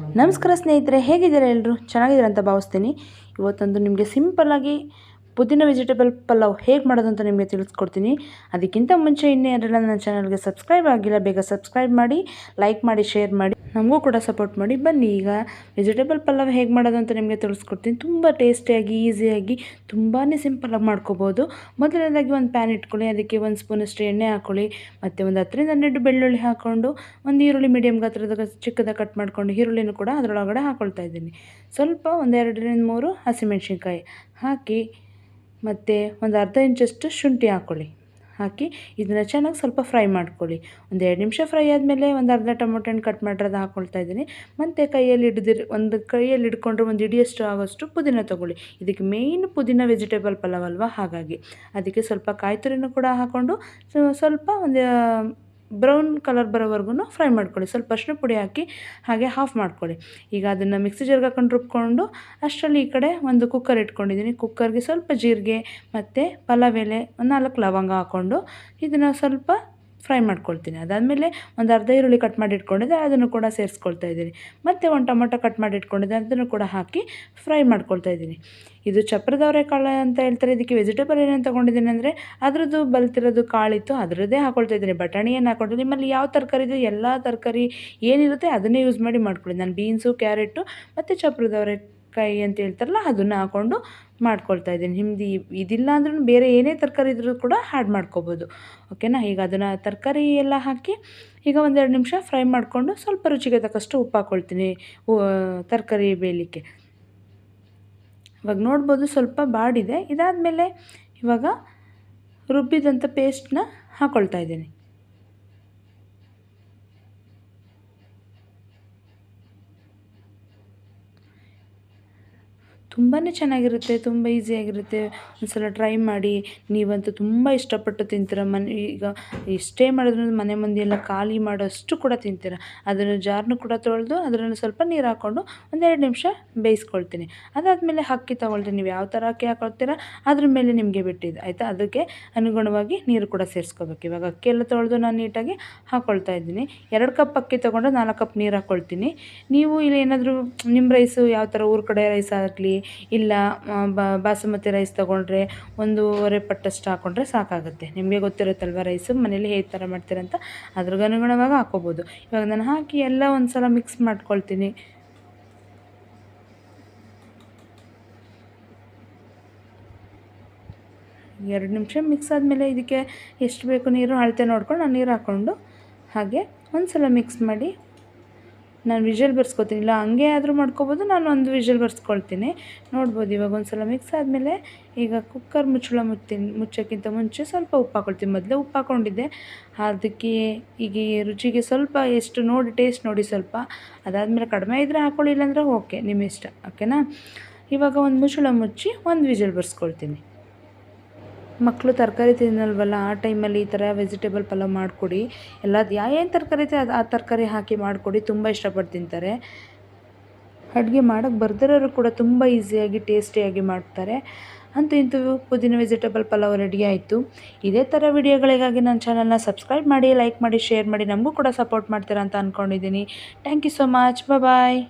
ನಮಸ್ಕಾರ ಸ್ನೇಹಿತರೆ ಹೇಗಿದ್ದೀರಾ ಎಲ್ಲರೂ? ಚೆನ್ನಾಗಿದ್ದೀರಾ ಅಂತ ಭಾವಿಸ್ತೀನಿ. ಇವತ್ತೊಂದು ನಿಮಗೆ ಸಿಂಪಲ್ಲಾಗಿ ಪುದೀನ ವೆಜಿಟೇಬಲ್ ಪಲಾವ್ ಹೇಗೆ ಮಾಡೋದು ಅಂತ ನಿಮಗೆ ತಿಳಿಸ್ಕೊಡ್ತೀನಿ. ಅದಕ್ಕಿಂತ ಮುಂಚೆ ಇನ್ನೇ ಯಾರೆಲ್ಲ ನನ್ನ ಚಾನಲ್ಗೆ ಸಬ್ಸ್ಕ್ರೈಬ್ ಆಗಿಲ್ಲ, ಬೇಗ ಸಬ್ಸ್ಕ್ರೈಬ್ ಮಾಡಿ ಲೈಕ್ ಮಾಡಿ ಶೇರ್ ಮಾಡಿ. ನಮಗೂ ಕೂಡ ಸಪೋರ್ಟ್ ಮಾಡಿ. ಬನ್ನಿ ಈಗ ವೆಜಿಟೇಬಲ್ ಪಲಾವ್ ಹೇಗೆ ಮಾಡೋದು ಅಂತ ನಿಮಗೆ ತಿಳಿಸ್ಕೊಡ್ತೀನಿ. ತುಂಬ ಟೇಸ್ಟಿಯಾಗಿ ಈಸಿಯಾಗಿ ತುಂಬಾ ಸಿಂಪಲಾಗಿ ಮಾಡ್ಕೋಬೋದು. ಮೊದಲನೇದಾಗಿ ಒಂದು ಪ್ಯಾನ್ ಇಟ್ಕೊಳ್ಳಿ. ಅದಕ್ಕೆ ಒಂದು ಸ್ಪೂನಷ್ಟು ಎಣ್ಣೆ ಹಾಕ್ಕೊಳ್ಳಿ ಮತ್ತು ಒಂದು ಹತ್ತರಿಂದ ಹನ್ನೆರಡು ಬೆಳ್ಳುಳ್ಳಿ ಹಾಕ್ಕೊಂಡು ಒಂದು ಈರುಳ್ಳಿ ಮೀಡಿಯಮ್ ಗಾತ್ರದ ಚಿಕ್ಕದಾಗಿ ಕಟ್ ಮಾಡ್ಕೊಂಡು ಈರುಳ್ಳಿನೂ ಕೂಡ ಅದರೊಳಗಡೆ ಹಾಕ್ಕೊಳ್ತಾ ಇದ್ದೀನಿ. ಸ್ವಲ್ಪ ಒಂದೆರಡರಿಂದ ಮೂರು ಹಸಿಮೆಣ್ಸಿನ್ಕಾಯಿ ಹಾಕಿ ಮತ್ತು ಒಂದು ಅರ್ಧ ಇಂಚಷ್ಟು ಶುಂಠಿ ಹಾಕ್ಕೊಳ್ಳಿ ಹಾಕಿ ಇದನ್ನು ಚೆನ್ನಾಗಿ ಸ್ವಲ್ಪ ಫ್ರೈ ಮಾಡ್ಕೊಳ್ಳಿ. ಒಂದು ಎರಡು ನಿಮಿಷ ಫ್ರೈ ಆದಮೇಲೆ ಒಂದು ಅರ್ಧ ಟೊಮೊಟೊ ಹಣ್ಣು ಕಟ್ ಮಾಡಿರೋದು ಹಾಕ್ಕೊಳ್ತಾ ಇದ್ದೀನಿ. ಮತ್ತು ಕೈಯಲ್ಲಿ ಹಿಡಿದಿರ್ ಒಂದು ಕೈಯಲ್ಲಿ ಹಿಡ್ಕೊಂಡ್ರೆ ಒಂದು ಹಿಡಿಯಷ್ಟು ಆಗೋಷ್ಟು ಪುದೀನ ತೊಗೊಳ್ಳಿ. ಇದಕ್ಕೆ ಮೇಯ್ನ್ ಪುದೀನ ವೆಜಿಟೇಬಲ್ ಪಲಾವ್ ಹಾಗಾಗಿ. ಅದಕ್ಕೆ ಸ್ವಲ್ಪ ಕಾಯಿ ತುರಿನೂ ಕೂಡ ಹಾಕ್ಕೊಂಡು ಸ್ವಲ್ಪ ಒಂದು ಬ್ರೌನ್ ಕಲರ್ ಬರೋವರೆಗೂ ಫ್ರೈ ಮಾಡ್ಕೊಳ್ಳಿ. ಸ್ವಲ್ಪ ಅರಿಶಿನ ಪುಡಿ ಹಾಕಿ ಹಾಗೆ ಹಾಫ್ ಮಾಡ್ಕೊಳ್ಳಿ. ಈಗ ಅದನ್ನು ಮಿಕ್ಸಿ ಜಾರ್ಗೆ ಹಾಕೊಂಡು ರುಬ್ಕೊಂಡು ಅಷ್ಟರಲ್ಲಿ ಈ ಕಡೆ ಒಂದು ಕುಕ್ಕರ್ ಇಟ್ಕೊಂಡಿದ್ದೀನಿ. ಕುಕ್ಕರ್ಗೆ ಸ್ವಲ್ಪ ಜೀರಿಗೆ ಮತ್ತು ಪಲಾವ್ ಎಲೆ ಒಂದು ನಾಲ್ಕು ಲವಂಗ ಹಾಕ್ಕೊಂಡು ಇದನ್ನು ಸ್ವಲ್ಪ ಫ್ರೈ ಮಾಡ್ಕೊಳ್ತೀನಿ. ಅದಾದಮೇಲೆ ಒಂದು ಅರ್ಧ ಈರುಳ್ಳಿ ಕಟ್ ಮಾಡಿ ಇಟ್ಕೊಂಡಿದ್ದೆ, ಅದನ್ನು ಕೂಡ ಸೇರಿಸ್ಕೊಳ್ತಾ ಇದ್ದೀನಿ. ಮತ್ತು ಒಂದು ಟೊಮೊಟೊ ಕಟ್ ಮಾಡಿ ಇಟ್ಕೊಂಡಿದ್ದೆ, ಅದನ್ನು ಕೂಡ ಹಾಕಿ ಫ್ರೈ ಮಾಡ್ಕೊಳ್ತಾ ಇದ್ದೀನಿ. ಇದು ಚಪ್ರದವರೆ ಕಾಳು ಅಂತ ಹೇಳ್ತಾರೆ. ಇದಕ್ಕೆ ವೆಜಿಟೇಬಲ್ ಏನೇನು ತೊಗೊಂಡಿದ್ದೀನಿ ಅಂದರೆ, ಅದರದ್ದು ಬಲ್ತಿರೋದು ಕಾಳಿತ್ತು, ಅದರದ್ದೇ ಹಾಕೊಳ್ತಾ ಇದ್ದೀನಿ. ಬಟಾಣಿ ಏನು ನಿಮ್ಮಲ್ಲಿ ಯಾವ ತರಕಾರಿ ಇದೆ, ಎಲ್ಲ ತರಕಾರಿ ಏನಿರುತ್ತೆ, ಅದನ್ನೇ ಯೂಸ್ ಮಾಡಿ ಮಾಡ್ಕೊಳ್ಳಿ. ನಾನು ಬೀನ್ಸು ಕ್ಯಾರೆಟು ಮತ್ತು ಚಪ್ರದವರೆ ಕಾಯಿ ಅಂತ ಹೇಳ್ತಾರಲ್ಲ, ಅದನ್ನು ಹಾಕ್ಕೊಂಡು ಮಾಡ್ಕೊಳ್ತಾ ಇದ್ದೀನಿ. ನಿಮ್ದು ಇದಿಲ್ಲ ಅಂದ್ರೂ ಬೇರೆ ಏನೇ ತರಕಾರಿ ಇದ್ರೂ ಕೂಡ ಹ್ಯಾಡ್ ಮಾಡ್ಕೋಬೋದು. ಓಕೆನಾ ಈಗ ಅದನ್ನು ತರಕಾರಿ ಎಲ್ಲ ಹಾಕಿ ಈಗ ಒಂದೆರಡು ನಿಮಿಷ ಫ್ರೈ ಮಾಡಿಕೊಂಡು ಸ್ವಲ್ಪ ರುಚಿಗೆ ತಕ್ಕಷ್ಟು ಉಪ್ಪು ಹಾಕ್ಕೊಳ್ತೀನಿ ತರಕಾರಿ ಬೇಯಲಿಕ್ಕೆ. ಇವಾಗ ನೋಡ್ಬೋದು ಸ್ವಲ್ಪ ಬಾಡಿದೆ. ಇದಾದಮೇಲೆ ಇವಾಗ ರುಬ್ಬಿದಂಥ ಪೇಸ್ಟ್ನ ಹಾಕ್ಕೊಳ್ತಾ ಇದ್ದೀನಿ. ತುಂಬಾ ಚೆನ್ನಾಗಿರುತ್ತೆ, ತುಂಬ ಈಸಿಯಾಗಿರುತ್ತೆ ಒಂದ್ಸಲ ಟ್ರೈ ಮಾಡಿ, ನೀವಂತೂ ತುಂಬ ಇಷ್ಟಪಟ್ಟು ತಿಂತೀರ. ಮನೆ, ಈಗ ಇಷ್ಟೇ ಮಾಡಿದ್ರೆ ಮನೆ ಮಂದಿಯೆಲ್ಲ ಖಾಲಿ ಮಾಡೋಷ್ಟು ಕೂಡ ತಿಂತೀರ. ಅದನ್ನು ಜಾರ್ನು ಕೂಡ ತೊಳೆದು, ಅದರಲ್ಲಿ ಸ್ವಲ್ಪ ನೀರು ಹಾಕ್ಕೊಂಡು ಒಂದೆರಡು ನಿಮಿಷ ಬೇಯಿಸ್ಕೊಳ್ತೀನಿ. ಅದಾದಮೇಲೆ ಅಕ್ಕಿ ತೊಗೊಳ್ತೀನಿ. ನೀವು ಯಾವ ಥರ ಅಕ್ಕಿ ಹಾಕೊಳ್ತೀರ, ಅದ್ರ ಮೇಲೆ ನಿಮಗೆ ಬಿಟ್ಟಿದ್ದು. ಆಯಿತಾ? ಅದಕ್ಕೆ ಅನುಗುಣವಾಗಿ ನೀರು ಕೂಡ ಸೇರಿಸ್ಕೋಬೇಕು. ಇವಾಗ ಅಕ್ಕಿ ಎಲ್ಲ ತೊಳೆದು ನಾನು ನೀಟಾಗಿ ಹಾಕ್ಕೊಳ್ತಾ ಇದ್ದೀನಿ. ಎರಡು ಕಪ್ ಅಕ್ಕಿ ತೊಗೊಂಡು ನಾಲ್ಕು ಕಪ್ ನೀರು ಹಾಕ್ಕೊಳ್ತೀನಿ ನೀವು ಇಲ್ಲಿ ಏನಾದರೂ ನಿಮ್ಮ ರೈಸು ಯಾವ ಥರ ಊರ ಕಡೆ ರೈಸ್ ಆಗಲಿ ಇಲ್ಲ ಬಾಸುಮತಿ ರೈಸ್ ತೊಗೊಂಡ್ರೆ ಒಂದೂವರೆ ಪಟ್ಟಷ್ಟು ಹಾಕ್ಕೊಂಡ್ರೆ ಸಾಕಾಗುತ್ತೆ. ನಿಮಗೆ ಗೊತ್ತಿರುತ್ತಲ್ವ ರೈಸು ಮನೇಲಿ ಹೇಗೆ ಥರ ಮಾಡ್ತೀರಂತ ಅನುಗುಣವಾಗಿ ಹಾಕ್ಕೋಬೋದು ಇವಾಗ ನಾನು ಹಾಕಿ ಎಲ್ಲ ಒಂದು ಸಲ ಮಿಕ್ಸ್ ಮಾಡ್ಕೊಳ್ತೀನಿ. ಎರಡು ನಿಮಿಷ ಮಿಕ್ಸ್ ಆದಮೇಲೆ ಇದಕ್ಕೆ ಎಷ್ಟು ಬೇಕು ನೀರು ಅಳತೆ ನೋಡ್ಕೊಂಡು ನಾನು ನೀರು ಹಾಕ್ಕೊಂಡು ಹಾಗೆ ಒಂದು ಸಲ ಮಿಕ್ಸ್ ಮಾಡಿ ನಾನು ವಿಷಲ್ ಬರ್ಸ್ಕೊತೀನಿ. ಇಲ್ಲ, ಹಂಗೆ ಆದರೂ ಮಾಡ್ಕೊಬೋದು, ನಾನು ಒಂದು ವಿಷಲ್ ಬರ್ಸ್ಕೊಳ್ತೀನಿ. ನೋಡ್ಬೋದು, ಇವಾಗ ಒಂದು ಸಲ ಮಿಕ್ಸ್ ಆದಮೇಲೆ ಈಗ ಕುಕ್ಕರ್ ಮುಚ್ಚಳ ಮುಚ್ತೀನಿ ಮುಚ್ಚೋಕ್ಕಿಂತ ಮುಂಚೆ ಸ್ವಲ್ಪ ಉಪ್ಪು ಹಾಕೊಳ್ತೀನಿ. ಮೊದಲೇ ಉಪ್ಪು ಹಾಕ್ಕೊಂಡಿದ್ದೆ ಅದಕ್ಕೆ ಈಗ ರುಚಿಗೆ ಸ್ವಲ್ಪ ಎಷ್ಟು ನೋಡಿ ಟೇಸ್ಟ್ ನೋಡಿ ಸ್ವಲ್ಪ. ಅದಾದಮೇಲೆ ಕಡಿಮೆ ಇದ್ದರೆ ಹಾಕ್ಕೊಳ್ಳಿಲ್ಲ ಅಂದರೆ ಓಕೆ ನಿಮ್ಮ ಇಷ್ಟ ಓಕೆನಾ ಇವಾಗ ಒಂದು ಮುಚ್ಚಳ ಮುಚ್ಚಿ ಒಂದು ವಿಷಲ್ ಬರ್ಸ್ಕೊಳ್ತೀನಿ. ಮಕ್ಕಳು ತರಕಾರಿ ತಿನ್ನಲ್ವಲ್ಲ, ಆ ಟೈಮಲ್ಲಿ ಈ ಥರ ವೆಜಿಟೇಬಲ್ ಪಲಾವ್ ಮಾಡಿಕೊಡಿ. ಎಲ್ಲ ಏನು ತರಕಾರಿ ಇದೆ ಅದು ಆ ತರಕಾರಿ ಹಾಕಿ ಮಾಡಿಕೊಡಿ, ತುಂಬ ಇಷ್ಟಪಟ್ಟು ತಿಂತಾರೆ. ಅಡುಗೆ ಮಾಡೋಕ್ಕೆ ಬರ್ದಿರೋರು ಕೂಡ ತುಂಬ ಈಸಿಯಾಗಿ ಟೇಸ್ಟಿಯಾಗಿ ಮಾಡ್ತಾರೆ. ಅಂತೂ ಇಂತೂ ಪುದೀನ ವೆಜಿಟೇಬಲ್ ಪಲಾವ್ ರೆಡಿ ಆಯಿತು. ಇದೇ ಥರ ವಿಡಿಯೋಗಳಿಗಾಗಿ ನನ್ನ ಚಾನಲ್ನ ಸಬ್ಸ್ಕ್ರೈಬ್ ಮಾಡಿ ಲೈಕ್ ಮಾಡಿ ಶೇರ್ ಮಾಡಿ, ನಮಗೂ ಕೂಡ ಸಪೋರ್ಟ್ ಮಾಡ್ತೀರಾ ಅಂತ ಅಂದ್ಕೊಂಡಿದ್ದೀನಿ thank you so much bye